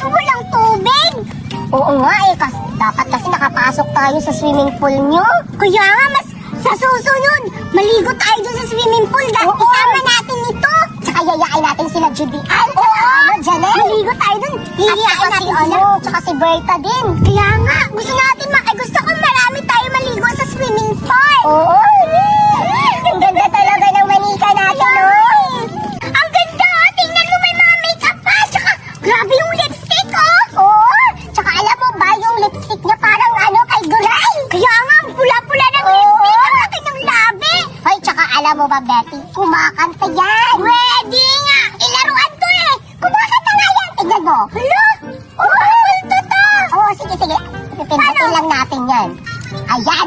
Kaso walang tubig. Oo nga eh, kas dapat kasi nakapasok tayo sa swimming pool nyo. Kaya nga, mas sa susunod, maligo tayo dun sa swimming pool. Dahil isama natin ito. Tsaka yayain natin sila Judy Ann. Oo. Ano, Janelle? Maligo tayo dun. Yayain natin si, ano, tsaka si Berta din. Kaya nga, gusto natin, alam mo ba, Betty, kumakanta yan! Ready nga! Ilaruan to eh! Kumakanta nga yan! Tignan mo! Hala! Oh, ito to! Oo, sige, sige. Pipindutin lang natin yan. Ayan!